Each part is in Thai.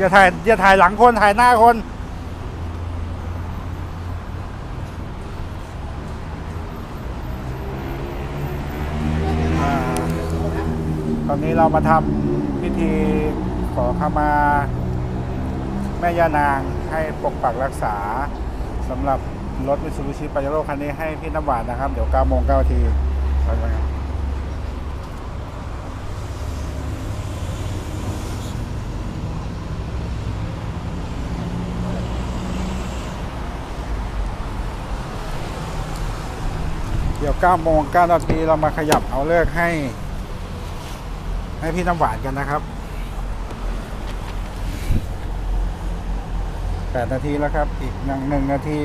อย่าถ่ายอย่าถ่ายหลังคนถ่ายหน้าคนอตอนนี้เรามาทำพิธีขอขมา แม่ย่านางให้ปกปักรักษาสำหรับรถมิตซูบิชิปาเจโร่คันนี้ให้พี่น้ำหวานนะครับ เดี๋ยว9โมง9ทีไปไปครั เดี๋ยว9โมง9นาทีเรามาขยับเอาเลิกให้ ให้พี่น้ำหวานกันนะครับแปดนาทีแล้วครับ อีกหนึ่งนาที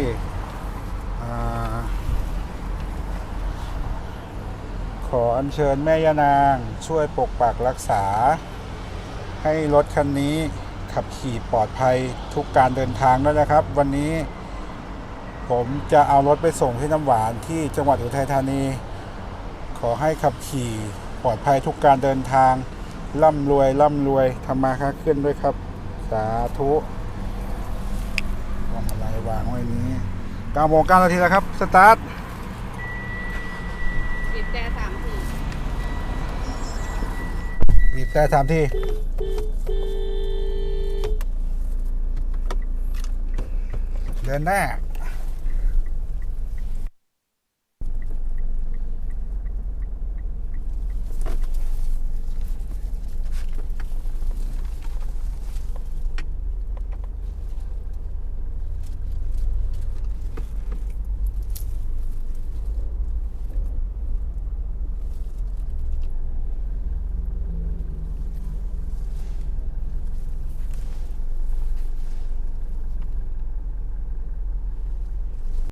อขออัญเชิญแม่ยานางช่วยปกปักรักษา ให้รถคันนี้ขับขี่ปลอดภัยทุกการเดินทางด้วยนะครับ วันนี้ ผมจะเอารถไปส่งที่น้ำหวานที่จังหวัดอุทัยธานี ขอให้ขับขี่ปลอดภัยทุกการเดินทาง ร่ำรวย ร่ำรวยทำมาค้าขึ้นด้วยครับ สาธุวางอะไรวางไว้นี้9โมง9นาทีแล้วครับ สตาร์ทบีบแต่สามทีบีบแต่สามทีเดินหน้า